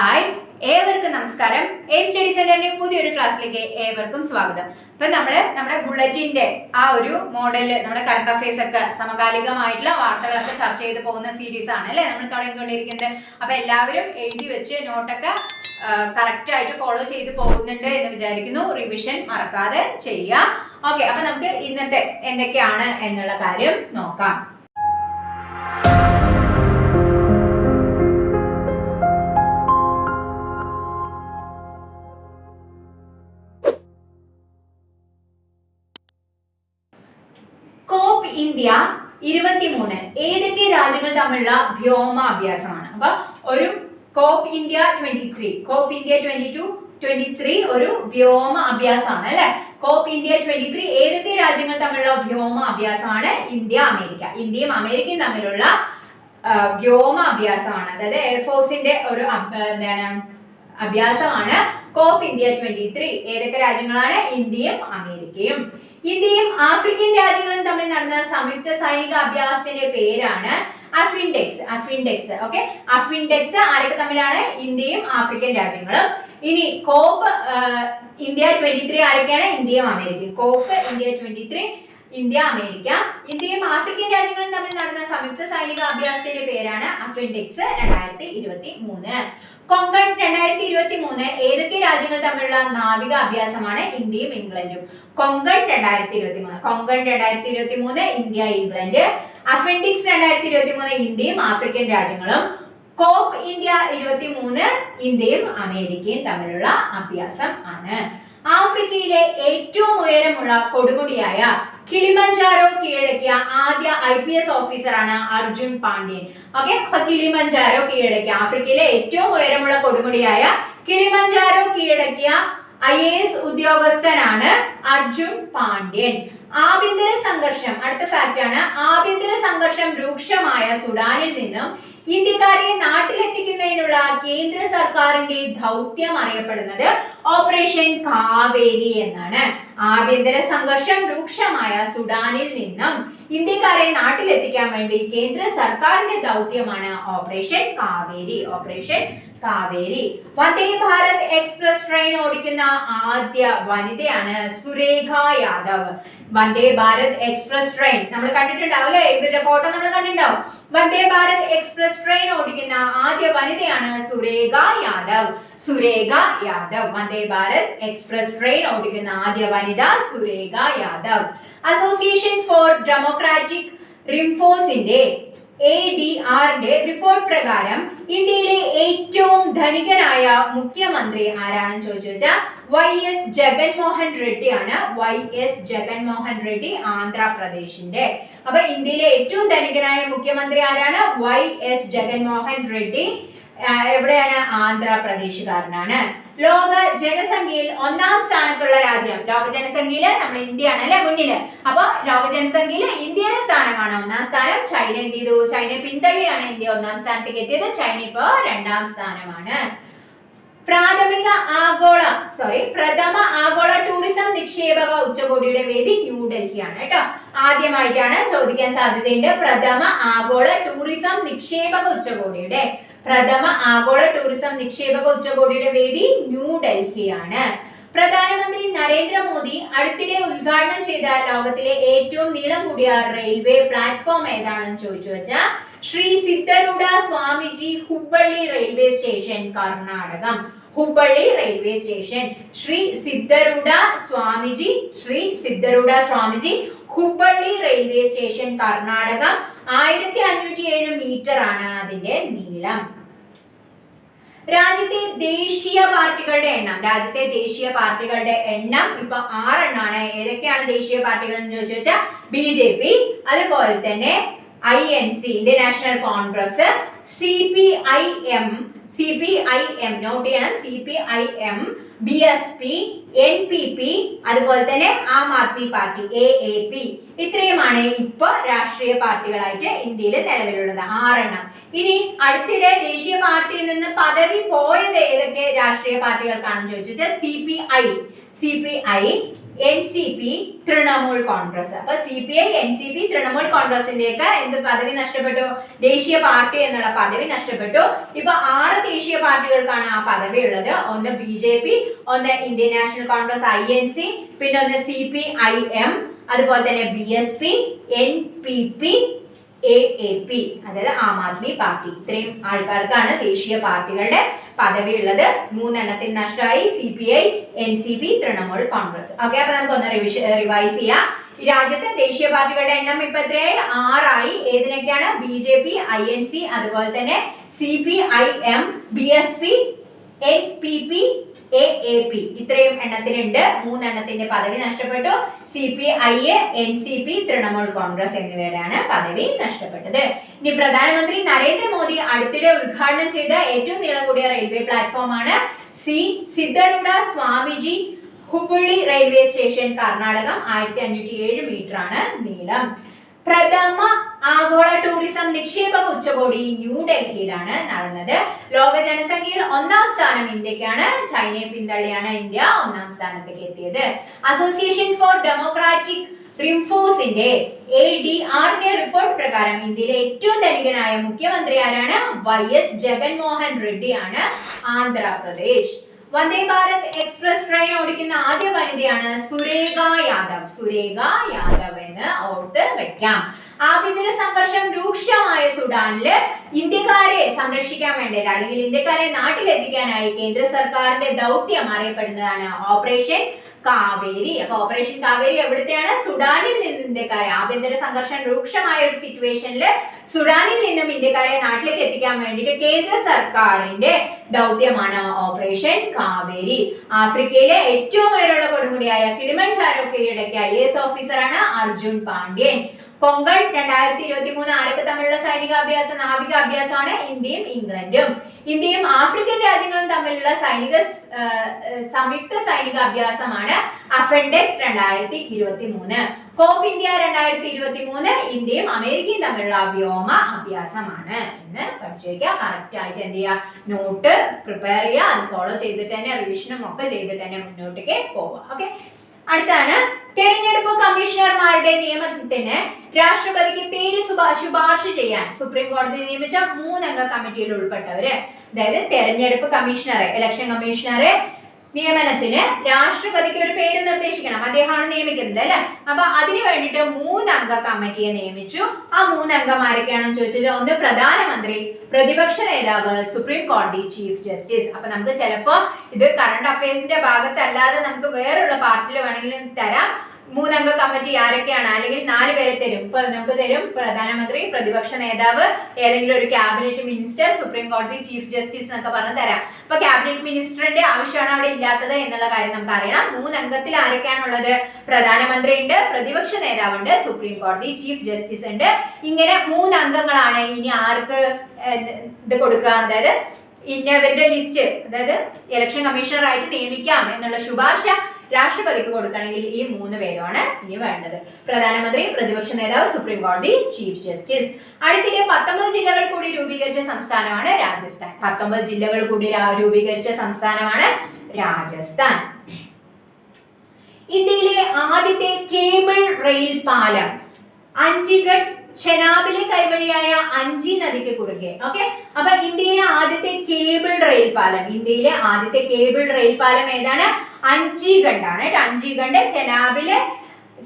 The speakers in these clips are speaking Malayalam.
ഹായ് ഏവർക്കും നമസ്കാരം. എയിം സ്റ്റഡി സെന്ററിന്റെ പുതിയൊരു ക്ലാസ്സിലേക്ക് ഏവർക്കും സ്വാഗതം. ഇപ്പൊ നമ്മൾ നമ്മുടെ ബുള്ളറ്റിന്റെ ആ ഒരു മോഡൽ നമ്മുടെ കറണ്ട് അഫയേഴ്സ് ഒക്കെ സമകാലികമായിട്ടുള്ള വാർത്തകളൊക്കെ ചർച്ച ചെയ്ത് പോകുന്ന സീരീസ് ആണ് അല്ലെ? നമ്മൾ തുടങ്ങിക്കൊണ്ടിരിക്കുന്നത്. അപ്പൊ എല്ലാവരും എഴുതി വെച്ച് നോട്ടൊക്കെ കറക്റ്റ് ആയിട്ട് ഫോളോ ചെയ്ത് പോകുന്നുണ്ട് എന്ന് വിചാരിക്കുന്നു. റിവിഷൻ മറക്കാതെ ചെയ്യുക ഓക്കെ അപ്പൊ നമുക്ക് ഇന്നത്തെ എന്തൊക്കെയാണ് എന്നുള്ള കാര്യം നോക്കാം. ഇന്ത്യ ഇരുപത്തിമൂന്ന്. ഏതൊക്കെ രാജ്യങ്ങൾ തമ്മിലുള്ള വ്യോമ അഭ്യാസമാണ് അപ്പൊ ഒരു Cope India twenty three Cope India twenty two twenty three ഒരു വ്യോമ അഭ്യാസമാണ് അല്ലെ? കോപ്പ് ഇന്ത്യ ട്വന്റി ത്രീ ഏതൊക്കെ രാജ്യങ്ങൾ തമ്മിലുള്ള വ്യോമ അഭ്യാസമാണ് ഇന്ത്യ അമേരിക്ക. ഇന്ത്യയും അമേരിക്കയും തമ്മിലുള്ള വ്യോമ അഭ്യാസമാണ് അതായത് എയർഫോഴ്സിന്റെ ഒരു എന്താണ് അഭ്യാസമാണ് കോപ്പ് ഇന്ത്യ ട്വന്റി ത്രീ ഏതൊക്കെ രാജ്യങ്ങളാണ്? ഇന്ത്യയും അമേരിക്കയും. ഇന്ത്യയും ആഫ്രിക്കൻ രാജ്യങ്ങളും തമ്മിൽ നടന്ന സംയുക്ത സൈനിക അഭ്യാസത്തിന്റെ പേരാണ് അഫിൻഡെക്സ് അഫിൻഡെക്സ് ഓക്കെ അഫിൻഡെക്സ് ആരൊക്കെ തമ്മിലാണ്? ഇന്ത്യയും ആഫ്രിക്കൻ രാജ്യങ്ങളും. ഇനി കോപ്പ് ഇന്ത്യ ട്വന്റി ത്രീ ആരൊക്കെയാണ്? ഇന്ത്യയും അമേരിക്കയും Cope India twenty three India America. ഇന്ത്യയും ആഫ്രിക്കൻ രാജ്യങ്ങളും തമ്മിൽ നടന്ന സംയുക്ത സൈനിക അഭ്യാസത്തിന്റെ പേരാണ് അഫിൻഡെക്സ് രണ്ടായിരത്തി ഇരുപത്തി മൂന്ന് കൊങ്കൺ രണ്ടായിരത്തി ഇരുപത്തി മൂന്ന് ഏതൊക്കെ രാജ്യങ്ങൾ തമ്മിലുള്ള നാവിക അഭ്യാസമാണ് ഇന്ത്യയും ഇംഗ്ലണ്ടും? കൊങ്കൺ രണ്ടായിരത്തി ഇരുപത്തി മൂന്ന് കൊങ്കൺ രണ്ടായിരത്തി ഇരുപത്തി മൂന്ന് ഇന്ത്യ ഇംഗ്ലണ്ട്. അഫൻഡിക്സ് രണ്ടായിരത്തി ഇരുപത്തി മൂന്ന് ഇന്ത്യയും ആഫ്രിക്കൻ രാജ്യങ്ങളും. കോപ്പ് ഇന്ത്യ ഇരുപത്തി മൂന്ന് ഇന്ത്യയും അമേരിക്കയും തമ്മിലുള്ള അഭ്യാസം ആണ്. ആഫ്രിക്കയിലെ ഏറ്റവും ഉയരമുള്ള കൊടുമുടിയായ കിളിമഞ്ചാരോ കീഴടക്കിയ ആദ്യ ഐ പി എസ് ഓഫീസറാണ് അർജുൻ പാണ്ഡ്യൻ. ഓക്കെ അപ്പൊ കിളിമഞ്ചാരോ കീഴടക്കിയ ആഫ്രിക്കയിലെ ഏറ്റവും ഉയരമുള്ള കൊടുമുടിയായ കിളിമഞ്ചാരോ കീഴടക്കിയ ഐ എ എസ് ഉദ്യോഗസ്ഥനാണ് അർജുൻ പാണ്ഡ്യൻ. ആഭ്യന്തര സംഘർഷം അടുത്ത ഫാക്റ്റ് ആണ് ആഭ്യന്തര സംഘർഷം രൂക്ഷമായ സുഡാനിൽ നിന്നും ഇന്ത്യക്കാരെ നാട്ടിലെത്തിക്കുന്നതിനുള്ള കേന്ദ്ര സർക്കാരിന്റെ ദൗത്യം അറിയപ്പെടുന്നത് ഓപ്പറേഷൻ കാവേരി എന്നാണ്. ആഭ്യന്തര സംഘർഷം രൂക്ഷമായ സുഡാനിൽ നിന്നും ഇന്ത്യക്കാരെ നാട്ടിലെത്തിക്കാൻ വേണ്ടി കേന്ദ്ര സർക്കാരിന്റെ ദൗത്യമാണ് operation Kaveri. Operation Kaveri. Vande Bharat express train ഓടിക്കുന്ന ആദ്യ വനിതയാണ് Surekha Yadav. Vande Bharat express train. നമ്മൾ കണ്ടിട്ടുണ്ടാവും അല്ലേ? ഇവരുടെ ഫോട്ടോ നമ്മൾ കണ്ടിട്ടുണ്ടാവും. വന്ദേ ഭാരത് എക്സ്പ്രസ് ട്രെയിൻ ഓടിക്കുന്ന ആദ്യ വനിതയാണ് സുരേഖ യാദവ്. സുരേഖ യാദവ്. വന്ദേ ഭാരത് എക്സ്പ്രസ് ട്രെയിൻ ഓടിക്കുന്ന ആദ്യ വനിത Surekha Yadav. Association for democratic റിംഫോസിന്റെ A report പ്രകാരം ഇന്ത്യയിലെ ഏറ്റവും ധനികനായ മുഖ്യമന്ത്രി ആരാണെന്ന് ചോദിച്ചു വെച്ചാൽ വൈ എസ് ജഗൻമോഹൻ റെഡ്ഡിയാണ്. വൈ എസ് ജഗൻമോഹൻ റെഡ്ഡി ആന്ധ്രാപ്രദേശിന്റെ. അപ്പൊ ഇന്ത്യയിലെ ഏറ്റവും ധനികനായ മുഖ്യമന്ത്രി ആരാണ്? Y S Jaganmohan Reddy. എവിടെയാണ്? ആന്ധ്രാപ്രദേശുകാരനാണ്. ലോക ജനസംഖ്യയിൽ ഒന്നാം സ്ഥാനത്തുള്ള രാജ്യം. ലോക ജനസംഖ്യയിൽ നമ്മൾ ഇന്ത്യയാണ് അല്ലെ? മുന്നിൽ. അപ്പൊ ലോക ജനസംഖ്യയിൽ ഇന്ത്യയുടെ സ്ഥാനമാണ് ഒന്നാം സ്ഥാനം. ചൈന എന്ത് ചെയ്തു? ചൈന പിന്തള്ളിയാണ് ഇന്ത്യ ഒന്നാം സ്ഥാനത്തേക്ക് എത്തിയത്. ചൈന ഇപ്പോ രണ്ടാം സ്ഥാനമാണ്. പ്രാഥമിക ആഗോള സോറി പ്രഥമ ആഗോള ടൂറിസം നിക്ഷേപക ഉച്ചകോടിയുടെ വേദി ന്യൂഡൽഹിയാണ് കേട്ടോ. ആദ്യമായിട്ടാണ് ചോദിക്കാൻ സാധ്യതയുണ്ട്. പ്രഥമ ആഗോള ടൂറിസം നിക്ഷേപക ഉച്ചകോടിയുടെ പ്രഥമ ആഗോള ടൂറിസം നിക്ഷേപക ഉച്ചകോടിയുടെ വേദി ന്യൂഡൽഹിയാണ് പ്രധാനമന്ത്രി നരേന്ദ്രമോദി അടുത്തിടെ ഉദ്ഘാടനം ചെയ്ത ലോകത്തിലെ ഏറ്റവും നീളം കൂടിയ റെയിൽവേ പ്ലാറ്റ്ഫോം ഏതാണെന്ന് ചോദിച്ചു വെച്ചാൽ Shri Siddharoodha Swamiji Hubballi railway station Karnataka. Hubballi railway station. Shri Siddharoodha Swamiji Shri Siddharoodha Swamiji Hubballi railway station Karnataka. ആയിരത്തി അഞ്ഞൂറ്റി ഏഴ് മീറ്റർ ആണ് അതിന്റെ നീളം. രാജ്യത്തെ ദേശീയ പാർട്ടികളുടെ എണ്ണം. രാജ്യത്തെ ദേശീയ പാർട്ടികളുടെ എണ്ണം ഇപ്പൊ ആറെണ്ണാണ്. ഏതൊക്കെയാണ് ദേശീയ പാർട്ടികൾ എന്ന് ചോദിച്ചു വെച്ചാൽ ബി ജെ പി അതുപോലെ തന്നെ I N C Indian National Congress C P I M C P I M note ചെയ്യണം. C P I M B S P N P P അതുപോലെ തന്നെ Aam Aadmi Party A A P. ഇത്രയുമാണ് ഇപ്പൊ രാഷ്ട്രീയ പാർട്ടികളായിട്ട് ഇന്ത്യയിൽ നിലവിലുള്ളത്. ആറെണ്ണം. ഇനി അടുത്തിടെ ദേശീയ പാർട്ടിയിൽ നിന്ന് പദവി പോയത് ഏതൊക്കെ രാഷ്ട്രീയ പാർട്ടികൾക്കാണെന്ന് ചോദിച്ചു വെച്ചാൽ C P I. C P I N C P Trinamool Congress. അപ്പൊ C P I N C P Trinamool കോൺഗ്രസിന്റെയൊക്കെ എന്ത് പദവി നഷ്ടപ്പെട്ടു? ദേശീയ പാർട്ടി എന്നുള്ള പദവി നഷ്ടപ്പെട്ടു. ഇപ്പൊ ആറ് ദേശീയ പാർട്ടികൾക്കാണ് ആ പദവി ഉള്ളത്. ഒന്ന് ബി ജെ പി ഒന്ന് Indian National Congress I N C പിന്നെ ഒന്ന് സി പി ഐ എം അതുപോലെ തന്നെ B S P N P P A A P അതായത് ആം ആദ്മി പാർട്ടി. ഇത്രയും ആൾക്കാർക്കാണ് ദേശീയ പാർട്ടികളുടെ പദവി ഉള്ളത് മൂന്നെണ്ണത്തിൽ നഷ്ടമായി C P I N C P Trinamool Congress. Okay അപ്പൊ നമുക്ക് ഒന്ന് റിവിഷ റിവൈസ് ചെയ്യാം. രാജ്യത്തെ ദേശീയ പാർട്ടികളുടെ എണ്ണം ഇപ്പൊ എത്രയായി? ആറായി. ഏതിനൊക്കെയാണ്? B J P I N C അതുപോലെ തന്നെ C P I M B S P N P P A A P ഇത്രയും എണ്ണത്തിനുണ്ട് മൂന്നെണ്ണത്തിന്റെ പദവി നഷ്ടപ്പെട്ടു. C P I A N C P Trinamool Congress എന്നിവയുടെയാണ് പദവി നഷ്ടപ്പെട്ടത്. ഇനി പ്രധാനമന്ത്രി നരേന്ദ്രമോദി അടുത്തിടെ ഉദ്ഘാടനം ചെയ്ത ഏറ്റവും നീളം കൂടിയ റെയിൽവേ പ്ലാറ്റ്ഫോം ആണ് സി സിദ്ധരൂഢ സ്വാമിജി ഹുബുള്ളി റെയിൽവേ സ്റ്റേഷൻ കർണാടകം. ആയിരത്തി അഞ്ഞൂറ്റി ഏഴ് മീറ്റർ ആണ് നീളം. പ്രഥമ ആഗോള ടൂറിസം നിക്ഷേപക ഉച്ചകോടി ന്യൂഡൽഹിയിലാണ് നടന്നത്. ലോക ജനസംഖ്യയിൽ ഒന്നാം സ്ഥാനം ഇന്ത്യക്കാണ്. ചൈനയെ പിന്തള്ളിയാണ് ഇന്ത്യ ഒന്നാം സ്ഥാനത്തേക്ക് എത്തിയത്. അസോസിയേഷൻ ഫോർ ഡെമോക്രാറ്റിക് റിംഫോസിന്റെ എ ഡി ആറിന്റെ റിപ്പോർട്ട് പ്രകാരം ഇന്ത്യയിലെ ഏറ്റവും ധനികനായ മുഖ്യമന്ത്രി ആരാണ്? വൈ എസ് ജഗൻമോഹൻ റെഡ്ഡിയാണ് ആന്ധ്രാപ്രദേശ് വന്ദേ ഭാരത് എക്സ്പ്രസ് ട്രെയിൻ ഓടിക്കുന്ന ആദ്യ വനിതയാണ് സുരേഖ യാദവ്. സുരേഖ യാദവ് എന്ന് ഓർത്ത് വെക്കാം. ആഭ്യന്തര സംഘർഷം രൂക്ഷമായ സുഡാനിൽ ഇന്ത്യക്കാരെ സംരക്ഷിക്കാൻ വേണ്ടിയിട്ട് അല്ലെങ്കിൽ ഇന്ത്യക്കാരെ നാട്ടിലെത്തിക്കാനായി കേന്ദ്ര സർക്കാരിന്റെ ദൗത്യം അറിയപ്പെടുന്നതാണ് ഓപ്പറേഷൻ കാവേരി. അപ്പൊ ഓപ്പറേഷൻ കാവേരി എവിടുത്തെയാണ്? സുഡാനിൽ നിന്ന് ഇന്ത്യക്കാരെ. ആഭ്യന്തര സംഘർഷം രൂക്ഷമായ ഒരു സിറ്റുവേഷനിൽ സുഡാനിൽ നിന്നും ഇന്ത്യക്കാരെ നാട്ടിലേക്ക് എത്തിക്കാൻ വേണ്ടിയിട്ട് കേന്ദ്ര സർക്കാരിന്റെ ദൗത്യമാണ് ഓപ്പറേഷൻ കാവേരി. ആഫ്രിക്കയിലെ ഏറ്റവും ഉയരമുള്ള കൊടുമുടിയായ കിളിമൺചാരോ ചാരോക്കയുടെ ഐ എസ് ഓഫീസറാണ് അർജുൻ പാണ്ഡ്യൻ. കൊങ്കൺ രണ്ടായിരത്തി ഇരുപത്തി മൂന്ന് ആരൊക്കെ തമ്മിലുള്ള സൈനിക നാവികാഭ്യാസമാണ്? ഇന്ത്യയും ഇംഗ്ലണ്ടും. ഇന്ത്യയും ആഫ്രിക്കൻ രാജ്യങ്ങളും തമ്മിലുള്ള സൈനിക സംയുക്ത സൈനികാഭ്യാസമാണ് അഫൻഡെക്സ് രണ്ടായിരത്തി ഇരുപത്തി മൂന്ന് കോപ്പ് ഇന്ത്യ രണ്ടായിരത്തി ഇരുപത്തി മൂന്ന് ഇന്ത്യയും അമേരിക്കയും തമ്മിലുള്ള വ്യോമ അഭ്യാസമാണ്. എന്ന് പഠിച്ചു വയ്ക്കുക. കറക്റ്റ് ആയിട്ട് എന്ത് ചെയ്യുക? നോട്ട് പ്രിപ്പയർ ചെയ്യുക. അത് ഫോളോ ചെയ്തിട്ട് തന്നെ റിവിഷനും ഒക്കെ ചെയ്തിട്ട് തന്നെ മുന്നോട്ടേക്ക് പോവുക. ഓക്കെ അടുത്താണ് തെരഞ്ഞെടുപ്പ് കമ്മീഷണർമാരുടെ നിയമനത്തിന് രാഷ്ട്രപതിക്ക് പേര് ശുപാ- ശുപാർശ ചെയ്യാൻ സുപ്രീം കോടതി നിയമിച്ച മൂന്നംഗ കമ്മിറ്റിയിൽ ഉൾപ്പെട്ടവര്. അതായത് തെരഞ്ഞെടുപ്പ് കമ്മീഷണറെ ഇലക്ഷൻ കമ്മീഷണറെ നിയമനത്തിന് രാഷ്ട്രപതിക്ക് ഒരു പേര് നിർദ്ദേശിക്കണം. അദ്ദേഹമാണ് നിയമിക്കുന്നത് അല്ലെ? അപ്പൊ അതിനു വേണ്ടിയിട്ട് മൂന്നംഗ കമ്മിറ്റിയെ നിയമിച്ചു. ആ മൂന്നംഗം ആരൊക്കെയാണെന്ന് ചോദിച്ചാൽ ഒന്ന് പ്രധാനമന്ത്രി പ്രതിപക്ഷ നേതാവ് സുപ്രീം കോടതി ചീഫ് ജസ്റ്റിസ്. അപ്പൊ നമുക്ക് ചിലപ്പോ ഇത് കറണ്ട് അഫയേഴ്സിന്റെ ഭാഗത്തല്ലാതെ നമുക്ക് വേറെയുള്ള പാർട്ടിയിൽ വേണമെങ്കിലും തരാം. മൂന്നംഗ കമ്മിറ്റി ആരൊക്കെയാണ്? അല്ലെങ്കിൽ നാല് പേരെ തരും. ഇപ്പൊ നമുക്ക് തരും പ്രധാനമന്ത്രി പ്രതിപക്ഷ നേതാവ് ഏതെങ്കിലും ഒരു ക്യാബിനറ്റ് മിനിസ്റ്റർ സുപ്രീം കോടതി ചീഫ് ജസ്റ്റിസ് എന്നൊക്കെ പറഞ്ഞ് തരാം. അപ്പൊ ക്യാബിനറ്റ് മിനിസ്റ്ററിന്റെ ആവശ്യമാണ് അവിടെ ഇല്ലാത്തത് എന്നുള്ള കാര്യം നമുക്ക് അറിയണം. മൂന്നംഗത്തിൽ ആരൊക്കെയാണുള്ളത് പ്രധാനമന്ത്രി ഉണ്ട് പ്രതിപക്ഷ നേതാവുണ്ട് സുപ്രീം കോടതി ചീഫ് ജസ്റ്റിസ് ഉണ്ട്. ഇങ്ങനെ മൂന്നംഗങ്ങളാണ് ഇനി ആർക്ക് ഇത് കൊടുക്കുക? അതായത് ഇന്നവരുടെ ലിസ്റ്റ് അതായത് ഇലക്ഷൻ കമ്മീഷണറായിട്ട് നിയമിക്കാം എന്നുള്ള ശുപാർശ രാഷ്ട്രപതിക്ക് കൊടുക്കണമെങ്കിൽ ഈ മൂന്ന് പേരുമാണ് ഇനി വേണ്ടത്. പ്രധാനമന്ത്രി പ്രതിപക്ഷ നേതാവ് സുപ്രീം കോടതി ചീഫ് ജസ്റ്റിസ്. അടുത്തിടെ പത്തൊമ്പത് ജില്ലകൾ കൂടി രൂപീകരിച്ച സംസ്ഥാനമാണ് രാജസ്ഥാൻ. പത്തൊമ്പത് ജില്ലകൾ കൂടി രൂപീകരിച്ച സംസ്ഥാനമാണ് രാജസ്ഥാൻ. ഇന്ത്യയിലെ ആദ്യത്തെ കേബിൾ റെയിൽ പാലം അഞ്ചിഗഡ് ചെനാബിലെ കൈവഴിയായ അഞ്ചി നദിക്ക് കുറുകെ ഓക്കെ അപ്പൊ ഇന്ത്യയിലെ ആദ്യത്തെ കേബിൾ റെയിൽ പാലം ഇന്ത്യയിലെ ആദ്യത്തെ കേബിൾ റെയിൽ പാലം ഏതാണ്? അഞ്ചിഗഡ് ആണ് ചെനാബിലെ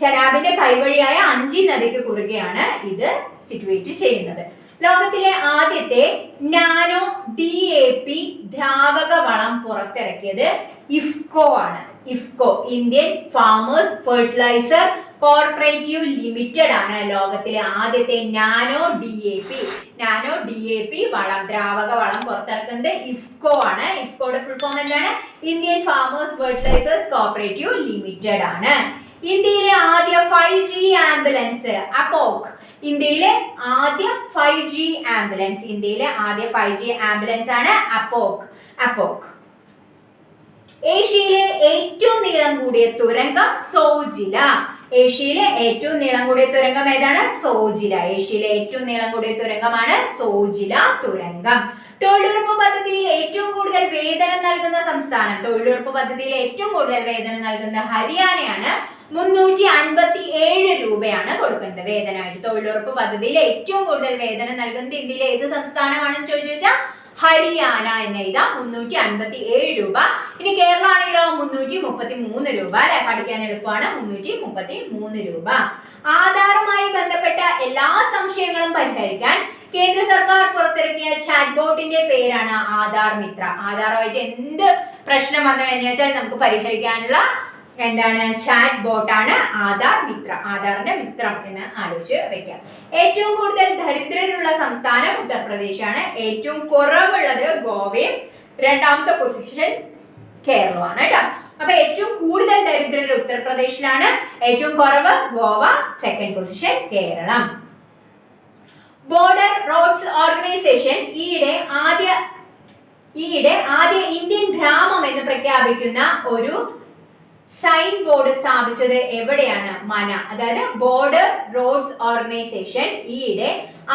ചെനാബിന്റെ കൈവഴിയായ അഞ്ചി നദിക്ക് കുറുകെയാണ് ഇത് സിറ്റുവേറ്റ് ചെയ്യുന്നത്. ലോകത്തിലെ ആദ്യത്തെ നാനോ ഡി എ പി ദ്രാവക വളം പുറത്തിറക്കിയത് ഇഫ്കോ ആണ്. IFFCO Indian farmers fertiliser cooperative limited ആണ് ലോകത്തിലെ ആദ്യത്തെ nano D A P nano D A P വളം ദ്രാവക വളം പുറത്തിറക്കുന്നത് ഇഫ്കോ ആണ്. ഇഫ്കോയുടെ ഫുൾ ഫോം എന്താണ്? Indian farmers fertilisers cooperative limited ആണ്. ഇന്ത്യയിലെ ആദ്യ ഫൈവ് ജി ആംബുലൻസ് അപ്പോക്. ഇന്ത്യയിലെ ആദ്യ ഫൈവ് ജി ആംബുലൻസ് ഇന്ത്യയിലെ ആദ്യ ഫൈവ് ജി ആംബുലൻസ് ആണ് അപ്പോക്. അപ്പോക്. ഏഷ്യയിലെ ഏറ്റവും നീളം കൂടിയ തുരങ്കം സോജില. ഏഷ്യയിലെ ഏറ്റവും നീളം കൂടിയ തുരങ്കം ഏതാണ്? സോജില. ഏഷ്യയിലെ ഏറ്റവും നീളം കൂടിയ തുരങ്കമാണ് സോജില തുരങ്കം. തൊഴിലുറപ്പ് പദ്ധതിയിൽ ഏറ്റവും കൂടുതൽ വേതനം നൽകുന്ന സംസ്ഥാനം. തൊഴിലുറപ്പ് പദ്ധതിയിൽ ഏറ്റവും കൂടുതൽ വേതനം നൽകുന്ന ഹരിയാനയാണ് മുന്നൂറ്റി അൻപത്തി ഏഴ് രൂപയാണ് കൊടുക്കുന്നത് വേതനമായിട്ട്. തൊഴിലുറപ്പ് പദ്ധതിയിൽ ഏറ്റവും കൂടുതൽ വേതനം നൽകുന്നത് ഇന്ത്യയിലെ ഏത് സംസ്ഥാനമാണെന്ന് ചോദിച്ചു വെച്ചാൽ ഹരിയാന എന്ന് എഴുതാം. മുന്നൂറ്റി അൻപത്തി ഏഴ് രൂപ. ഇനി കേരളം ആണെങ്കിലോ? മുന്നൂറ്റി മുപ്പത്തി മൂന്ന് രൂപ അല്ലെ? പഠിക്കാൻ എളുപ്പമാണ്. മുന്നൂറ്റി മുപ്പത്തി മൂന്ന് രൂപ. ആധാറുമായി ബന്ധപ്പെട്ട എല്ലാ സംശയങ്ങളും പരിഹരിക്കാൻ കേന്ദ്ര സർക്കാർ പുറത്തിറക്കിയ ചാറ്റ് ബോട്ടിന്റെ പേരാണ് ആധാർ മിത്ര. ആധാറുമായിട്ട് എന്ത് പ്രശ്നം വന്നു കഴിഞ്ഞാൽ നമുക്ക് പരിഹരിക്കാനുള്ള എന്താണ്? ചാറ്റ് ബോട്ടാണ് ആധാർ മിത്ര. ആധാറിന്റെ മിത്രം എന്ന് ആലോചിച്ച് വെക്കാം. ഏറ്റവും കൂടുതൽ ദരിദ്രരുള്ള സംസ്ഥാനം ഉത്തർപ്രദേശാണ്. ഏറ്റവും കുറവുള്ളത് ഗോവയും. രണ്ടാമത്തെ പൊസിഷൻ കേരളമാണ് കേട്ടോ. അപ്പൊ ഏറ്റവും കൂടുതൽ ദരിദ്രർ ഉത്തർപ്രദേശിലാണ്. ഏറ്റവും കുറവ് Goa. Second position Kerala. Border roads organisation ഈയിടെ ആദ്യ ഈയിടെ ആദ്യ ഇന്ത്യൻ ഗ്രാമം എന്ന് പ്രഖ്യാപിക്കുന്ന ഒരു സൈൻ ബോർഡ് സ്ഥാപിച്ചത് എവിടെയാണ്? മന. അതായത് ബോർഡർ റോഡ്സ് ഓർഗനൈസേഷൻ ഈയിടെ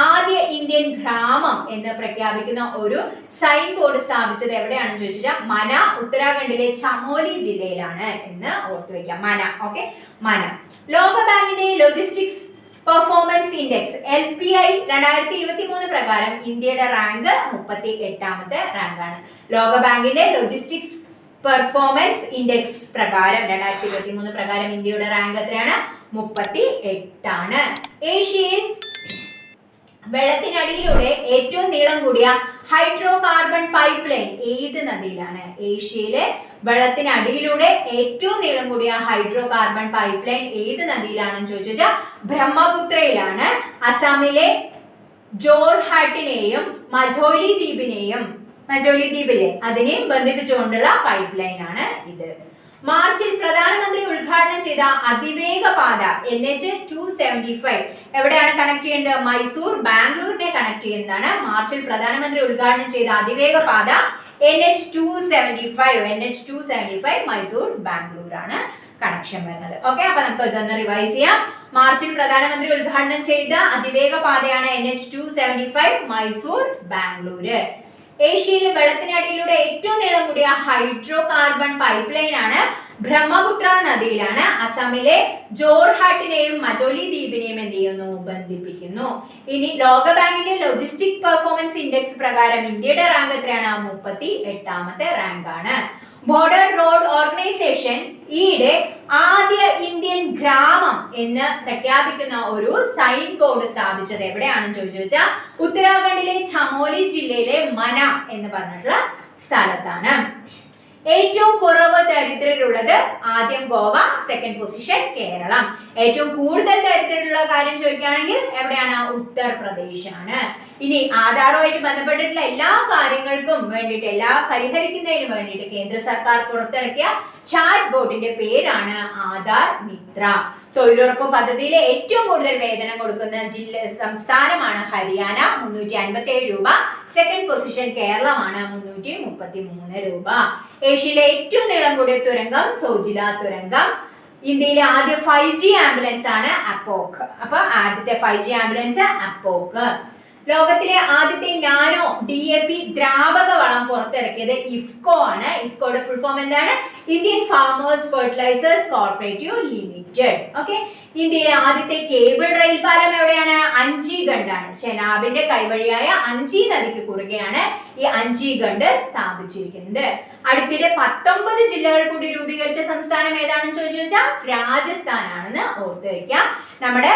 ആദ്യ ഇന്ത്യൻ ഗ്രാമം എന്ന് പ്രഖ്യാപിക്കുന്ന ഒരു സൈൻ ബോർഡ് സ്ഥാപിച്ചത് എവിടെയാണെന്ന് ചോദിച്ചാൽ മന ഉത്തരാഖണ്ഡിലെ ചമോലി ജില്ലയിലാണ് എന്ന് ഓർത്തു വെക്കാം. മന. ഓക്കെ മന. ലോക ബാങ്കിന്റെ logistics performance index L P I രണ്ടായിരത്തി ഇരുപത്തി മൂന്ന് പ്രകാരം ഇന്ത്യയുടെ റാങ്ക് മുപ്പത്തി എട്ടാമത്തെ റാങ്കാണ് ലോകബാങ്കിന്റെ ലോജിസ്റ്റിക്സ് പെർഫോമൻസ് ഇൻഡെക്സ് പ്രകാരം രണ്ടായിരത്തി ഇരുപത്തി മൂന്ന് പ്രകാരം ഇന്ത്യയുടെ റാങ്ക് എത്രയാണ്? മുപ്പത്തി എട്ടാണ് ഏഷ്യയിൽ വെള്ളത്തിനടിയിലൂടെ ഏറ്റവും നീളം കൂടിയ ഹൈഡ്രോ കാർബൺ പൈപ്പ് ലൈൻ ഏത് നദിയിലാണ്? ഏഷ്യയിലെ വെള്ളത്തിനടിയിലൂടെ ഏറ്റവും നീളം കൂടിയ ഹൈഡ്രോ കാർബൺ പൈപ്പ് ലൈൻ ഏത് നദിയിലാണെന്ന് ചോദിച്ചാൽ ബ്രഹ്മപുത്രയിലാണ്. അസാമിലെ ജോർഹാട്ടിനെയും മജോലി ദ്വീപിനെയും മജോലി ദ്വീപിലെ അതിനെയും ബന്ധിപ്പിച്ചുകൊണ്ടുള്ള പൈപ്പ് ലൈൻ ആണ് ഇത്. മാർച്ചിൽ പ്രധാനമന്ത്രി ഉദ്ഘാടനം ചെയ്ത അതിവേഗ പാത N H two seventy five എവിടെയാണ് കണക്ട് ചെയ്യേണ്ടത്? മൈസൂർ ബാംഗ്ലൂരിനെ കണക്ട് ചെയ്യുന്നതാണ് മാർച്ചിൽ പ്രധാനമന്ത്രി ഉദ്ഘാടനം ചെയ്ത അതിവേഗ പാത N H two seventy five N H two seventy five Mysore Bangalore ആണ് കണക്ഷൻ വരുന്നത്. ഓക്കെ അപ്പൊ നമുക്ക് ഇതൊന്ന് റിവൈസ് ചെയ്യാം. മാർച്ചിൽ പ്രധാനമന്ത്രി ഉദ്ഘാടനം ചെയ്ത അതിവേഗ പാതയാണ് N H two seventy five Mysore Bangalore. ഏഷ്യയിൽ വെള്ളത്തിനടിയിലൂടെ ഏറ്റവും നീളം കൂടിയ ഹൈഡ്രോ കാർബൺ പൈപ്പ് ലൈൻ ആണ് ബ്രഹ്മപുത്ര നദിയിലാണ്. അസമിലെ ജോർഹാട്ടിനെയും മജോലി ദ്വീപിനെയും എന്ത് ചെയ്യുന്നു? ബന്ധിപ്പിക്കുന്നു. ഇനി ലോകബാങ്കിന്റെ ലോജിസ്റ്റിക് പെർഫോമൻസ് ഇൻഡെക്സ് പ്രകാരം ഇന്ത്യയുടെ റാങ്ക് എത്രയാണ്? മുപ്പത്തി എട്ടാമത്തെ റാങ്ക് ആണ്. ബോർഡർ റോഡ് ഓർഗനൈസേഷൻ ഈയിടെ ആദ്യ ഇന്ത്യൻ ഗ്രാമം എന്ന് പ്രഖ്യാപിക്കുന്ന ഒരു സൈൻ ബോർഡ് സ്ഥാപിച്ചത് എവിടെയാണെന്ന് ചോദിച്ചു വെച്ചാൽ ഉത്തരാഖണ്ഡിലെ ചമോലി ജില്ലയിലെ മന എന്ന് പറഞ്ഞിട്ടുള്ള സ്ഥലത്താണ്. ഏറ്റവും കുറവ് ദരിദ്രരുള്ളത് ആദ്യം ഗോവ സെക്കൻഡ് പൊസിഷൻ കേരളം. ഏറ്റവും കൂടുതൽ ദരിദ്രരുള്ള കാര്യം ചോദിക്കുകയാണെങ്കിൽ എവിടെയാണ്? ഉത്തർപ്രദേശ് ആണ് ഇനി ആധാറുമായിട്ട് ബന്ധപ്പെട്ടിട്ടുള്ള എല്ലാ കാര്യങ്ങൾക്കും വേണ്ടിയിട്ട് എല്ലാ പരിഹരിക്കുന്നതിനും വേണ്ടിയിട്ട് കേന്ദ്ര സർക്കാർ പുറത്തിറക്കിയ ചാറ്റ് ബോട്ടിന്റെ പേരാണ് ആധാർ മിത്ര. തൊഴിലുറപ്പ് പദ്ധതിയിലെ ഏറ്റവും കൂടുതൽ വേതനം കൊടുക്കുന്ന ജില്ല സംസ്ഥാനമാണ് ഹരിയാന മുന്നൂറ്റി അൻപത്തി ഏഴ് രൂപ. സെക്കൻഡ് പൊസിഷൻ കേരളമാണ് മുന്നൂറ്റി മുപ്പത്തി മൂന്ന് രൂപ. ഏഷ്യയിലെ ഏറ്റവും നീളം കൂടിയ തുരങ്കം സോജില തുരങ്കം. ഇന്ത്യയിലെ ആദ്യ ഫൈവ് ജി ആംബുലൻസ് ആണ് അപ്പോക്ക്. അപ്പൊ ആദ്യത്തെ ഫൈവ് ജി ആംബുലൻസ് അപ്പോക്ക്. ലോകത്തിലെ ആദ്യത്തെ നാനോ ഡി എ പി ദ്രാവക വളം പുറത്തിറക്കിയത് ഇഫ്കോ ആണ്. ഇഫ്കോയുടെ ഫുൾ ഫോം എന്താണ്? Indian farmers fertilisers cooperative limited okay ഇന്ത്യയിലെ ആദ്യത്തെ കേബിൾ റെയിൽ പാലം എവിടെയാണ്? ആണ് ചെനാബിന്റെ കൈവഴിയായ അഞ്ചി നദിക്ക് കുറുകെയാണ് ഈ അഞ്ചിഗണ്ട് സ്ഥാപിച്ചിരിക്കുന്നത്. അടുത്തിടെ പത്തൊമ്പത് ജില്ലകൾ കൂടി രൂപീകരിച്ച സംസ്ഥാനം ഏതാണെന്ന് ചോദിച്ചു വെച്ചാൽ രാജസ്ഥാനാണെന്ന് ഓർത്തു വെക്കാം നമ്മുടെ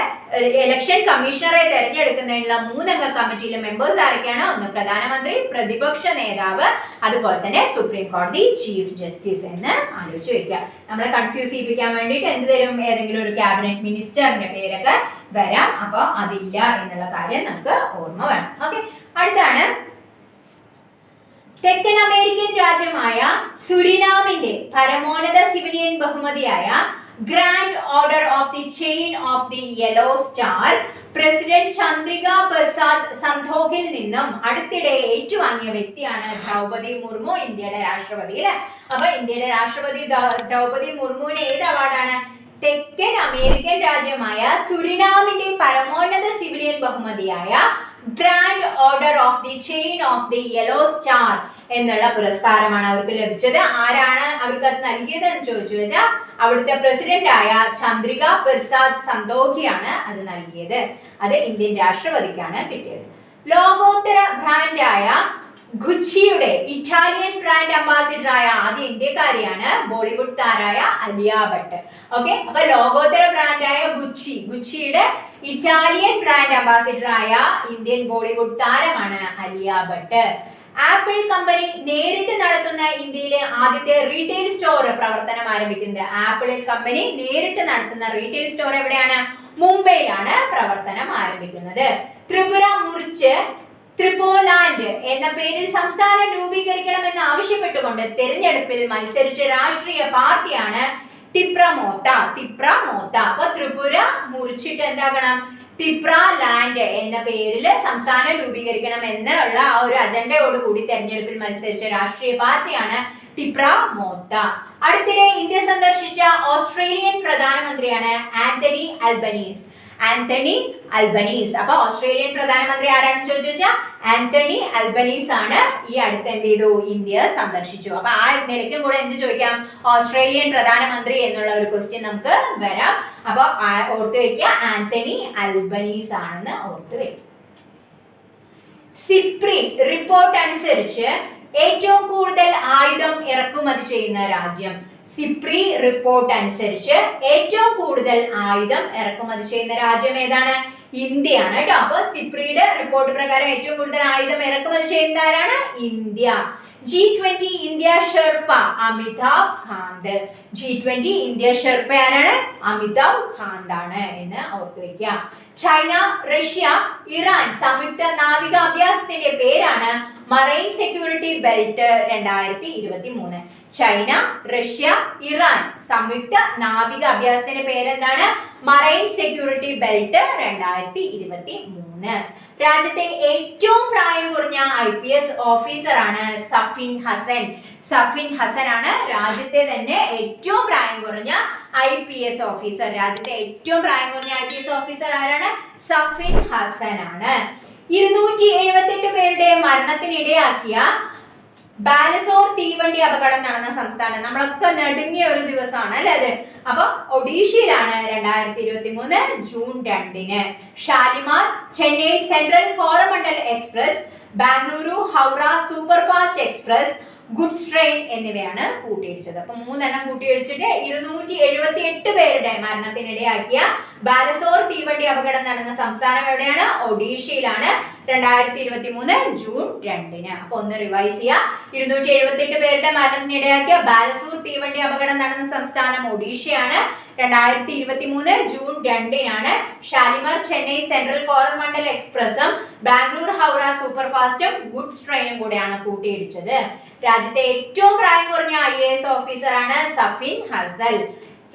ഇലക്ഷൻ കമ്മീഷണറെ തെരഞ്ഞെടുക്കുന്നതിനുള്ള മൂന്നംഗ കമ്മിറ്റിയിലെ മെമ്പേഴ്സ് ആരൊക്കെയാണ്? ഒന്ന് പ്രധാനമന്ത്രി പ്രതിപക്ഷ നേതാവ് അതുപോലെ തന്നെ സുപ്രീം കോടതി ചീഫ് ജസ്റ്റിസ് എന്ന് ആലോചിച്ച് വെക്കുക നമ്മളെ കൺഫ്യൂസ് ചെയ്യിപ്പിക്കാൻ വേണ്ടിയിട്ട് എന്ത് തരും? ഏതെങ്കിലും ഒരു ക്യാബിനറ്റ് മിനിസ്റ്ററിന്റെ പേരൊക്കെ വരാം. അപ്പോൾ അതില്ല എന്നുള്ള കാര്യം നമുക്ക് ഓർമ്മ വേണം. ഓക്കെ അടുത്താണ്. തെക്കൻ അമേരിക്കൻ രാജ്യമായ സുരിനാമിന്റെ പരമോന്നത സിവിലിയൻ ബഹുമതിയായ grand order of the chain of the yellow star president Chandrika Prasad സന്തോഖിൽ നിന്നും അടുത്തിടെ ഏറ്റുവാങ്ങിയ വ്യക്തിയാണ് ദ്രൗപതി മുർമു ഇന്ത്യയുടെ രാഷ്ട്രപതി അല്ലെ? അപ്പൊ ഇന്ത്യയുടെ രാഷ്ട്രപതി ദ്രൗ- ദ്രൗപതി മുർമുവിന് ഏത് അവാർഡാണ് തെക്കൻ അമേരിക്കൻ രാജ്യമായ സുരിനാമിന്റെ പരമോന്നത സിവിലിയൻ ബഹുമതിയായ grand order of the chain of the yellow star എന്നുള്ള പുരസ്കാരമാണ് അവർക്ക് ലഭിച്ചത്. ആരാണ് അവർക്ക് അത് നൽകിയത് എന്ന് ചോദിച്ചു വെച്ചാൽ അവിടുത്തെ പ്രസിഡന്റ് ആയ ചന്ദ്രിക പ്രസാദ് സന്തോഖിയാണ് അത് നൽകിയത്. അത് ഇന്ത്യൻ രാഷ്ട്രപതിക്കാണ് കിട്ടിയത്. ലോകോത്തര ബ്രാൻഡായ ഗുച്ചിയുടെ ഇറ്റാലിയൻ ബ്രാൻഡ് അംബാസിഡർ ആയ ആദ്യ ഇന്ത്യക്കാരിയാണ് ബോളിവുഡ് താരായ അലിയ ഭട്ട്. ഓക്കെ അപ്പൊ ലോകോത്തര ബ്രാൻഡായ ഗുച്ചി. ഗുച്ചിയുടെ ഇറ്റാലിയൻ ബ്രാൻഡ് അംബാസിഡർ ആയ ഇന്ത്യൻ ബോളിവുഡ് താരമാണ് അലിയ ഭട്ട്. ആപ്പിൾ കമ്പനി നേരിട്ട് നടത്തുന്ന ഇന്ത്യയിലെ ആദ്യത്തെ റീറ്റെയിൽ സ്റ്റോർ പ്രവർത്തനം ആരംഭിക്കുന്നത് ആപ്പിളിൽ കമ്പനി നേരിട്ട് നടത്തുന്ന റീറ്റെയിൽ സ്റ്റോർ എവിടെയാണ്? മുംബൈയിലാണ് പ്രവർത്തനം ആരംഭിക്കുന്നത്. ത്രിപുര മുറിച്ച് ത്രിപോലാൻഡ് എന്ന പേരിൽ സംസ്ഥാനം രൂപീകരിക്കണമെന്ന് ആവശ്യപ്പെട്ടുകൊണ്ട് തെരഞ്ഞെടുപ്പിൽ മത്സരിച്ച രാഷ്ട്രീയ പാർട്ടിയാണ് തിപ്രമോത്ത. തിപ്രമോത്ത. അപ്പൊ ത്രിപുര മുറിച്ചിട്ട് എന്താകണം? തിപ്ര ലാൻഡ് എന്ന പേരിൽ സംസ്ഥാനം രൂപീകരിക്കണം എന്നുള്ള ആ ഒരു അജണ്ടയോട് കൂടി തെരഞ്ഞെടുപ്പിൽ മത്സരിച്ച രാഷ്ട്രീയ പാർട്ടിയാണ് തിപ്ര മോത്ത അടുത്തിടെ ഇന്ത്യ സന്ദർശിച്ച ഓസ്ട്രേലിയൻ പ്രധാനമന്ത്രിയാണ് ആന്റണി അൽബനീസ് ആന്റണി അൽബനീസ്. അപ്പൊ ഓസ്ട്രേലിയൻ പ്രധാനമന്ത്രി ആരാണെന്ന് ചോദിച്ചു ആന്റണി അൽബനീസ് ആണ് ഈ അടുത്ത് എന്ത് ചെയ്തു? ഇന്ത്യ സന്ദർശിച്ചു. അപ്പൊ ആ നിലയ്ക്കും കൂടെ എന്ത് ചോദിക്കാം? ഓസ്ട്രേലിയൻ പ്രധാനമന്ത്രി എന്നുള്ള ഒരു ക്വസ്റ്റ്യൻ നമുക്ക് വരാം. അപ്പൊ ഓർത്തു വെക്കുക ആന്റണി അൽബനീസ് ആണെന്ന് ഓർത്തു വെക്കുക സിപ്രി റിപ്പോർട്ട് അനുസരിച്ച് ഏറ്റവും കൂടുതൽ ആയുധം ഇറക്കുമതി ചെയ്യുന്ന രാജ്യം സിപ്രി റിപ്പോർട്ട് അനുസരിച്ച് ഏറ്റവും കൂടുതൽ ആയുധം ഇറക്കുമതി ചെയ്യുന്ന രാജ്യം ഏതാണ്? ഇന്ത്യയാണ് കേട്ടോ. അപ്പൊ സിപ്രിയുടെ റിപ്പോർട്ട് പ്രകാരം ഏറ്റവും കൂടുതൽ ആയുധം ഇറക്കുമതി ചെയ്യുന്ന ആരാണ്? India. G twenty India sherpa Amitabh Kant. G twenty India sherpa ആരാണ്? അമിതാബ് കാന്താണ് എന്ന് ഓർത്തു വെക്കുക. ചൈന റഷ്യ ഇറാൻ സംയുക്ത നാവിക അഭ്യാസത്തിന്റെ പേരാണ് മറൈൻ സെക്യൂരിറ്റി ബെൽറ്റ് രണ്ടായിരത്തി ഇരുപത്തി മൂന്ന് ചൈന റഷ്യ ഇറാൻ സംയുക്ത നാവിക അഭ്യാസത്തിന്റെ പേരെന്താണ്? മറൈൻ സെക്യൂരിറ്റി ബെൽറ്റ് രണ്ടായിരത്തി ഇരുപത്തി മൂന്ന് രാജ്യത്തെ ഏറ്റവും പ്രായം കുറഞ്ഞ ഐ പി എസ് ഓഫീസറാണ് സഫിൻ ഹസൻ. സഫിൻ ഹസൻ ആണ് രാജ്യത്തെ തന്നെ ഏറ്റവും പ്രായം കുറഞ്ഞ ഐ പി എസ് ഓഫീസർ രാജ്യത്തെ ഏറ്റവും പ്രായം കുറഞ്ഞ ഐ പി എസ് ഓഫീസർ ആരാണ്? സഫിൻ ഹസൻ ആണ് ഇരുന്നൂറ്റി എഴുപത്തെട്ട് പേരുടെ മരണത്തിനിടയാക്കിയ ബാലസോർ തീവണ്ടി അപകടം നടന്ന സംസ്ഥാനം. നമ്മളൊക്കെ നെടുങ്ങിയ ഒരു ദിവസമാണ് അല്ലേ അത്? അപ്പൊ ഒഡീഷയിലാണ് രണ്ടായിരത്തി ഇരുപത്തി മൂന്ന് ജൂൺ രണ്ടിന്. Shalimar Chennai central Coromandel express Bengaluru Howrah superfast express goods train എന്നിവയാണ് കൂട്ടിയിടിച്ചത്. അപ്പൊ മൂന്നെണ്ണം കൂട്ടിയിടിച്ചിട്ട് ഇരുന്നൂറ്റി എഴുപത്തി എട്ട് പേരുടെ മരണത്തിനിടയാക്കിയ ബാലസോർ തീവണ്ടി അപകടം നടന്ന സംസ്ഥാനം എവിടെയാണ്? ഒഡീഷയിലാണ്. രണ്ടായിരത്തി ഇരുപത്തി മൂന്ന് ജൂൺ രണ്ടിന്. അപ്പൊ ഒന്ന് റിവൈസ് ചെയ്യാം. ഇരുന്നൂറ്റി എഴുപത്തി എട്ട് പേരുടെ മരണത്തിനിടയാക്കിയ ബാലസൂർ തീവണ്ടി അപകടം നടന്ന സംസ്ഥാനം ഒഡീഷയാണ്. രണ്ടായിരത്തി ഇരുപത്തി മൂന്ന് ജൂൺ രണ്ടിനാണ് ഷാലിമാർ ചെന്നൈ സെൻട്രൽ കോറമണ്ടൽ എക്സ്പ്രസും ബാംഗ്ലൂർ ഹൗറ സൂപ്പർഫാസ്റ്റും ഗുഡ്സ് ട്രെയിനും കൂടെയാണ് കൂട്ടിയിടിച്ചത്. രാജ്യത്തെ ഏറ്റവും പ്രായം കുറഞ്ഞ ഐ എ എസ് ഓഫീസറാണ് Safin Hasan.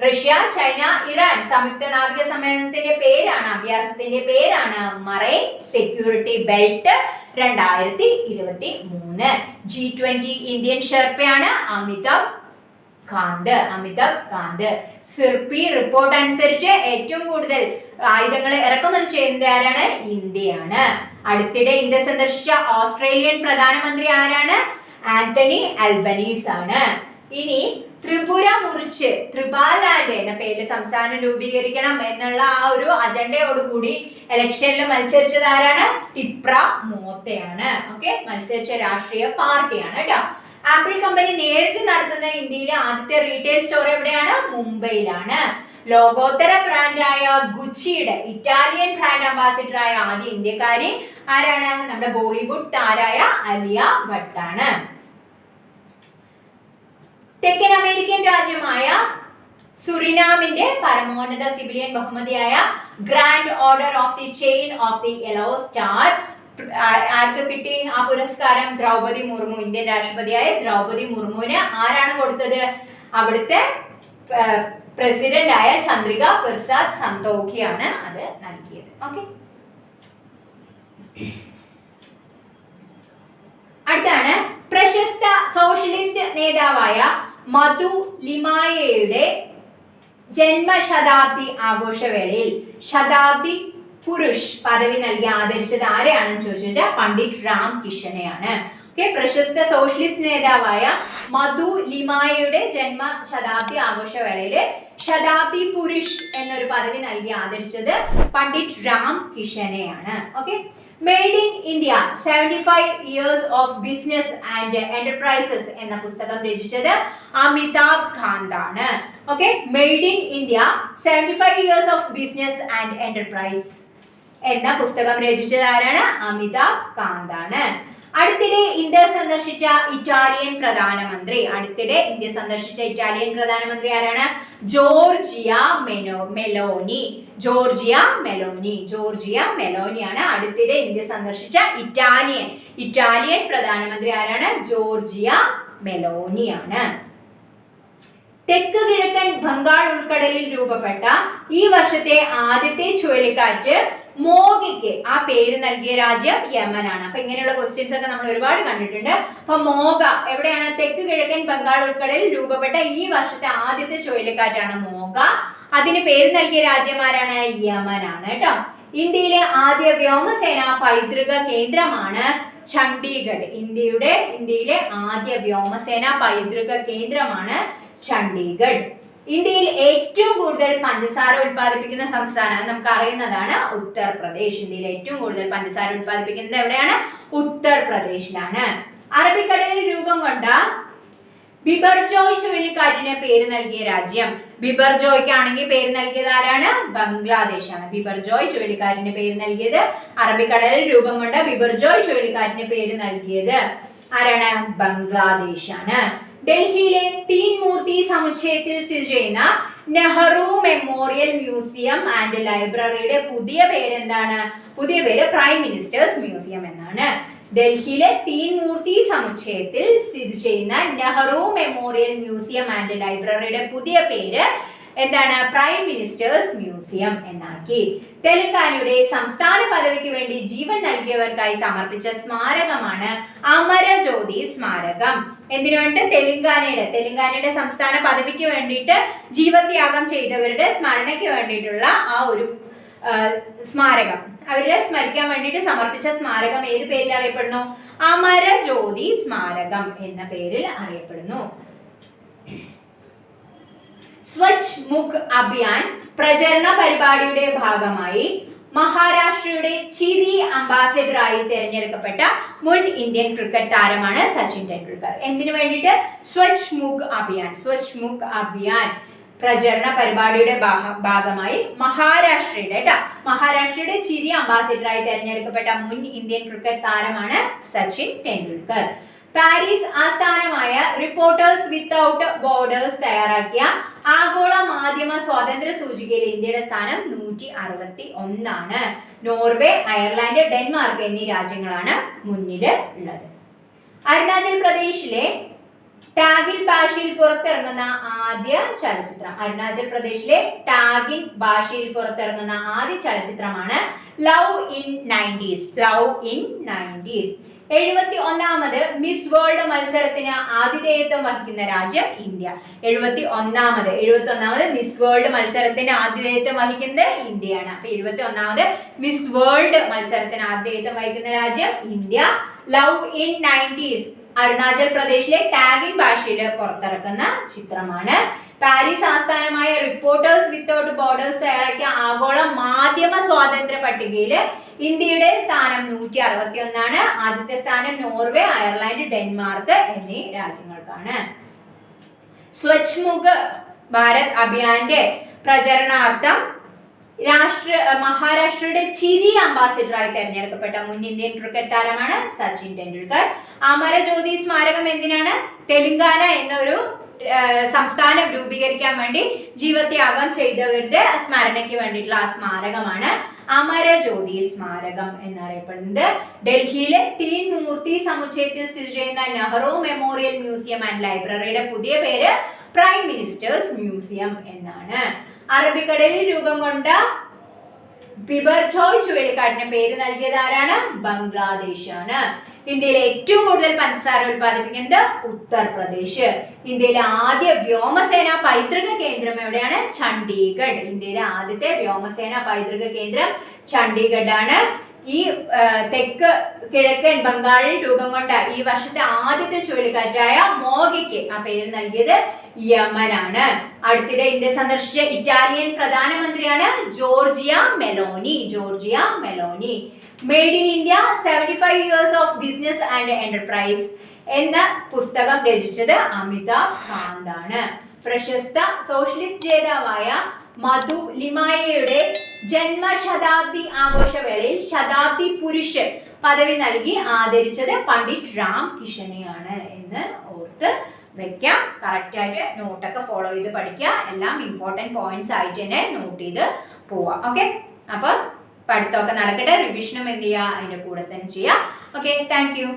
Russia China Iran സംയുക്ത നാവിക സമ്മേളനത്തിന്റെ പേരാണ് അഭ്യാസത്തിന്റെ പേരാണ് മറൈൻ സെക്യൂരിറ്റി ബെൽറ്റ് രണ്ടായിരത്തി ഇരുപത്തി മൂന്ന്. ജി ട്വന്റി ഇന്ത്യൻ ഷെർപ്പയാണ് അമിതാഭ് കാന്ത് അമിതാഭ് കാന്ത്. സിർപി റിപ്പോർട്ട് അനുസരിച്ച് ഏറ്റവും കൂടുതൽ ആയുധങ്ങൾ ഇറക്കുമതി ചെയ്യുന്നത് ആരാണ്? ഇന്ത്യയാണ്. അടുത്തിടെ ഇന്ത്യ സന്ദർശിച്ച ഓസ്ട്രേലിയൻ പ്രധാനമന്ത്രി ആരാണ്? ആന്റണി അൽബനീസ് ആണ് ഇനി ത്രിപുര മുറിച്ച് ത്രിപാലാൻഡ് എന്ന പേരിൽ സംസ്ഥാനം രൂപീകരിക്കണം എന്നുള്ള ആ ഒരു അജണ്ടയോടുകൂടി ഇലക്ഷനിൽ മത്സരിച്ചത് ആരാണ്? തിപ്ര മോത്തയാണ്. ഓക്കെ മത്സരിച്ച രാഷ്ട്രീയ പാർട്ടിയാണ് കേട്ടോ. ആപ്പിൾ കമ്പനി നേരിട്ട് നടത്തുന്ന ഇന്ത്യയിലെ ആദ്യത്തെ റീറ്റെയിൽ സ്റ്റോർ എവിടെയാണ്? മുംബൈയിലാണ്. ലോകോത്തര ബ്രാൻഡായ ഗുച്ചിയുടെ ഇറ്റാലിയൻ ബ്രാൻഡ് അംബാസിഡറായ ആദ്യ ഇന്ത്യക്കാരി ആരാണ്? നമ്മുടെ ബോളിവുഡ് താരായ അലിയ ഭട്ടാണ്. തെക്കൻ അമേരിക്കൻ രാജ്യമായ സുറിനാമിന്റെ പരമോന്നത സിവിലിയൻ ബഹുമതിയായ grand order of the chain of the yellow star ആർക്ക് കിട്ടി? ആ പുരസ്കാരം ദ്രൗപതി മുർമു ഇന്ത്യൻ രാഷ്ട്രപതിയായ ദ്രൗപതി മുർമുവിന് ആരാണ് കൊടുത്തത്? അവിടുത്തെ പ്രസിഡന്റ് ആയ ചന്ദ്രിക പ്രസാദ് സന്തോഖിയാണ് അത് നൽകിയത്. ഓക്കെ. അടുത്താണ് പ്രശസ്ത സോഷ്യലിസ്റ്റ് നേതാവായ മധു ലിമായയുടെ ജന്മശതാബ്ദി ആഘോഷവേളയിൽ ശതാബ്ദി പുരുഷ് പദവി നൽകി ആദരിച്ചത് ആരെയാണെന്ന് ചോദിച്ചു പണ്ഡിറ്റ് രാം കിഷനെയാണ് ഓക്കെ പ്രശസ്ത സോഷ്യലിസ്റ്റ് നേതാവായ മധു ലിമായയുടെ ജന്മ ശതാബ്ദി ആഘോഷവേളയിൽ ശതാബ്ദി പുരുഷ് എന്നൊരു പദവി നൽകി ആദരിച്ചത് Pandit Ram കിഷനെയാണ് okay made in India seventy five years of business and enterprises എന്ന പുസ്തകം രചിച്ചത് അമിതാഭ് കാന്ത് ആണ് okay made in India seventy five years of business and enterprise എന്ന പുസ്തകം രചിച്ചത് ആരാണ്? അമിതാഭ് കാന്ത് ആണ് അടുത്തിടെ ഇന്ത്യ സന്ദർശിച്ച ഇറ്റാലിയൻ പ്രധാനമന്ത്രി. അടുത്തിടെ ഇന്ത്യ സന്ദർശിച്ച ഇറ്റാലിയൻ പ്രധാനമന്ത്രി ആരാണ്? ജോർജിയ മെനോ മെലോനി. Giorgia Meloni. ജോർജിയ മെലോനിയാണ് അടുത്തിടെ ഇന്ത്യ സന്ദർശിച്ച ഇറ്റാലിയൻ. ഇറ്റാലിയൻ പ്രധാനമന്ത്രി ആരാണ്? ജോർജിയ മെലോനിയാണ്. തെക്ക് കിഴക്കൻ ബംഗാൾ ഉൾക്കടലിൽ രൂപപ്പെട്ട ഈ വർഷത്തെ ആദ്യത്തെ ചുഴലിക്കാറ്റ് മോഗയ്ക്ക് ആ പേര് നൽകിയ രാജ്യം യമനാണ്. അപ്പൊ ഇങ്ങനെയുള്ള ക്വസ്റ്റ്യൻസ് ഒക്കെ നമ്മൾ ഒരുപാട് കണ്ടിട്ടുണ്ട്. അപ്പൊ മോഗ എവിടെയാണ്? തെക്ക് കിഴക്കൻ ബംഗാൾ ഉൾക്കടലിൽ രൂപപ്പെട്ട ഈ വർഷത്തെ ആദ്യത്തെ ചുഴലിക്കാറ്റാണ് മോഗ. അതിന് പേര് നൽകിയ രാജ്യമാരാണ് യമനാണ് കേട്ടോ. ഇന്ത്യയിലെ ആദ്യ വ്യോമസേന പൈതൃക കേന്ദ്രമാണ് ചണ്ഡീഗഡ്. ഇന്ത്യയുടെ ഇന്ത്യയിലെ ആദ്യ വ്യോമസേന പൈതൃക കേന്ദ്രമാണ് ചണ്ഡീഗഡ്. ഇന്ത്യയിൽ ഏറ്റവും കൂടുതൽ പഞ്ചസാര ഉത്പാദിപ്പിക്കുന്ന സംസ്ഥാനം നമുക്ക് അറിയുന്നതാണ് ഉത്തർപ്രദേശ്. ഇന്ത്യയിൽ ഏറ്റവും കൂടുതൽ പഞ്ചസാര ഉത്പാദിപ്പിക്കുന്നത് എവിടെയാണ്? ഉത്തർപ്രദേശിലാണ്. അറബിക്കടലിൽ രൂപം കൊണ്ട ബിബർജോയ് ചുഴലിക്കാറ്റിന് പേര് നൽകിയ രാജ്യം. ബിബർജോയ്ക്ക് ആണെങ്കിൽ പേര് നൽകിയത് ആരാണ്? ബംഗ്ലാദേശ് ആണ് ബിബർജോയ് ചുഴലിക്കാറ്റിന് പേര് നൽകിയത് അറബിക്കടലിൽ രൂപം കൊണ്ട ബിബർജോയ് ചുഴലിക്കാറ്റിന് പേര് നൽകിയത് ആരാണ്? ബംഗ്ലാദേശ് ആണ് ഡൽഹിയിലെ തീൻ മൂർത്തി സമുച്ചയത്തിൽ സ്ഥിതി ചെയ്യുന്ന നെഹ്റു മെമ്മോറിയൽ മ്യൂസിയം ആൻഡ് ലൈബ്രറിയുടെ പുതിയ പേര് എന്താണ് പുതിയ പേര് പ്രൈം മിനിസ്റ്റേഴ്സ് മ്യൂസിയം എന്നാണ്. ഡൽഹിയിലെ തീൻ മൂർത്തി സമുച്ചയത്തിൽ സ്ഥിതി ചെയ്യുന്ന നെഹ്റു മെമ്മോറിയൽ മ്യൂസിയം ആൻഡ് ലൈബ്രറിയുടെ പുതിയ പേര് എന്താണ്? പ്രൈം മിനിസ്റ്റേഴ്സ് മ്യൂസിയം എന്നാക്കി. തെലങ്കാനയുടെ സംസ്ഥാന പദവിക്ക് വേണ്ടി ജീവൻ നൽകിയവർക്കായി സമർപ്പിച്ച സ്മാരകമാണ് അമരജ്യോതി സ്മാരകം. എന്തിനു വേണ്ടി തെലങ്കാനയുടെ തെലങ്കാനയുടെ സംസ്ഥാന പദവിക്ക് വേണ്ടിയിട്ട് ജീവത്യാഗം ചെയ്തവരുടെ സ്മരണയ്ക്ക് വേണ്ടിയിട്ടുള്ള ആ ഒരു സ്മാരകം. അവരെ സ്മരിക്കാൻ വേണ്ടിയിട്ട് സമർപ്പിച്ച സ്മാരകം ഏത് പേരിൽ അറിയപ്പെടുന്നു? അമരജ്യോതി സ്മാരകം എന്ന പേരിൽ അറിയപ്പെടുന്നു. സ്വച്ഛ് മുഖ് അഭിയാൻ പ്രചരണ പരിപാടിയുടെ ഭാഗമായി മഹാരാഷ്ട്രയുടെ ചിരി അംബാസിഡറായി തിരഞ്ഞെടുക്കപ്പെട്ട മുൻ ഇന്ത്യൻ ക്രിക്കറ്റ് താരമാണ് സച്ചിൻ ടെണ്ടുൽക്കർ. എന്തിനു വേണ്ടിയിട്ട്? സ്വച്ഛ് മുഖ് അഭിയാൻ. സ്വച്ഛ് മുഖ് അഭിയാൻ പ്രചരണ പരിപാടിയുടെ ഭാഗമായി മഹാരാഷ്ട്രയുടെ കേട്ടോ മഹാരാഷ്ട്രയുടെ ചിരി അംബാസിഡറായി തിരഞ്ഞെടുക്കപ്പെട്ട മുൻ ഇന്ത്യൻ ക്രിക്കറ്റ് താരമാണ് സച്ചിൻ ടെണ്ടുൽക്കർ. പാരീസ് ആസ്ഥാനമായ റിപ്പോർട്ടേഴ്സ് വിത്തൗട്ട് ബോർഡേഴ്സ് തയ്യാറാക്കിയ ആഗോള മാധ്യമ സ്വാതന്ത്ര്യ സൂചികയിൽ ഇന്ത്യയുടെ സ്ഥാനം നൂറ്റി അറുപത്തി ഒന്നാണ് നോർവേ അയർലാൻഡ് ഡെൻമാർക്ക് എന്നീ രാജ്യങ്ങളാണ് മുന്നിൽ ഉള്ളത്. അരുണാചൽ പ്രദേശിലെ ടാഗിൻ ഭാഷയിൽ പുറത്തിറങ്ങുന്ന ആദ്യ ചലച്ചിത്രം. അരുണാചൽ പ്രദേശിലെ ടാഗിൻ ഭാഷയിൽ പുറത്തിറങ്ങുന്ന ആദ്യ ചലച്ചിത്രമാണ് love in nineties. Love in nineties. എഴുപത്തി ഒന്നാമത് മിസ് വേൾഡ് മത്സരത്തിന് ആതിഥേയത്വം വഹിക്കുന്ന രാജ്യം ഇന്ത്യ. എഴുപത്തി ഒന്നാമത് എഴുപത്തി ഒന്നാമത് മിസ് വേൾഡ് മത്സരത്തിന് ആതിഥേയത്വം വഹിക്കുന്നത് ഇന്ത്യയാണ്. അപ്പൊ എഴുപത്തി ഒന്നാമത് മിസ് വേൾഡ് മത്സരത്തിന് ആതിഥേയത്വം വഹിക്കുന്ന രാജ്യം India. Love in nineties Arunachal പ്രദേശിലെ ടാഗിൻ ഭാഷയിൽ പുറത്തിറക്കുന്ന ചിത്രമാണ്. പാരീസ് ആസ്ഥാനമായ റിപ്പോർട്ടേഴ്സ് വിത്തൗട്ട് ബോർഡേഴ്സ് തയ്യാറാക്കിയ ആഗോള മാധ്യമ സ്വാതന്ത്ര്യ പട്ടികയിൽ ഇന്ത്യയുടെ സ്ഥാനം നൂറ്റി അറുപത്തി ഒന്നാണ് ആദ്യത്തെ സ്ഥാനം നോർവേ അയർലൻഡ് ഡെൻമാർക്ക് എന്നീ രാജ്യങ്ങൾക്കാണ്. സ്വച്ഛ് മുഖ് ഭാരത് അഭിയാന്റെ പ്രചരണാർത്ഥം രാഷ്ട്ര മഹാരാഷ്ട്രയുടെ ചിരി അംബാസിഡറായി തെരഞ്ഞെടുക്കപ്പെട്ട മുൻ ഇന്ത്യൻ ക്രിക്കറ്റ് താരമാണ് സച്ചിൻ ടെണ്ടുൽക്കർ. അമരജ്യോതി സ്മാരകം എന്തിനാണ്? തെലുങ്കാന എന്നൊരു സംസ്ഥാനം രൂപീകരിക്കാൻ വേണ്ടി ജീവത്യാഗം ചെയ്തവരുടെ സ്മരണയ്ക്ക് വേണ്ടിയിട്ടുള്ള ആ സ്മാരകമാണ് അമരജ്യോതി സ്മാരകം എന്നറിയപ്പെടുന്നത്. ഡൽഹിയിലെ തീൻ മൂർത്തി സമുച്ചയത്തിൽ സ്ഥിതി ചെയ്യുന്ന നെഹ്റു മെമ്മോറിയൽ മ്യൂസിയം ആൻഡ് ലൈബ്രറിയുടെ പുതിയ പേര് പ്രൈം മിനിസ്റ്റേഴ്സ് മ്യൂസിയം എന്നാണ്. അറബിക്കടലിൽ രൂപം കൊണ്ട ബിബർജോയ് ചുഴലിക്കാറ്റിന് പേര് നൽകിയത് ആരാണ്? ബംഗ്ലാദേശ് ആണ് ഇന്ത്യയിലെ ഏറ്റവും കൂടുതൽ പഞ്ചസാര ഉത്പാദിപ്പിക്കുന്നത് ഉത്തർപ്രദേശ്. ഇന്ത്യയിലെ ആദ്യ വ്യോമസേന പൈതൃക കേന്ദ്രം എവിടെയാണ്? ചണ്ഡീഗഡ്. ഇന്ത്യയിലെ ആദ്യത്തെ വ്യോമസേന പൈതൃക കേന്ദ്രം ചണ്ഡീഗഡ് ആണ് ഈ തെക്ക് കിഴക്കൻ ബംഗാളിൽ രൂപം കൊണ്ട ഈ വർഷത്തെ ആദ്യത്തെ ചുഴലിക്കാറ്റായ മോഗയ്ക്ക് ആ പേര് നൽകിയത് യമനാണ്. അടുത്തിടെ ഇന്ത്യ സന്ദർശിച്ച ഇറ്റാലിയൻ പ്രധാനമന്ത്രിയാണ് Giorgia Meloni. Giorgia Meloni. Made in India seventy five years of business and enterprise എന്ന പുസ്തകം രചിച്ചത് അമിതാഭ് കാന്താണ്. പ്രശസ്ത സോഷ്യലിസ്റ്റ് ജേതാവായ മധു ലിമായയുടെ ജന്മശതാബ്ദി ആഘോഷവേളയിൽ ശതാബ്ദി പുരുഷൻ പദവി നൽകി ആദരിച്ചത് പണ്ഡിറ്റ് രാം കിഷനെയാണ് എന്ന് ഓർത്ത് വെക്കാം. കറക്റ്റായിട്ട് നോട്ടൊക്കെ ഫോളോ ചെയ്ത് പഠിക്കുക. എല്ലാം ഇമ്പോർട്ടന്റ് പോയിന്റ്സ് ആയിട്ട് തന്നെ നോട്ട് ചെയ്ത് പോവാം. ഓക്കെ അപ്പോൾ പഠിത്തമൊക്കെ നടക്കട്ടെ. റിവിഷനും എന്ത് ചെയ്യുക? അതിന്റെ കൂടെ തന്നെ ചെയ്യുക ഓക്കെ താങ്ക് യു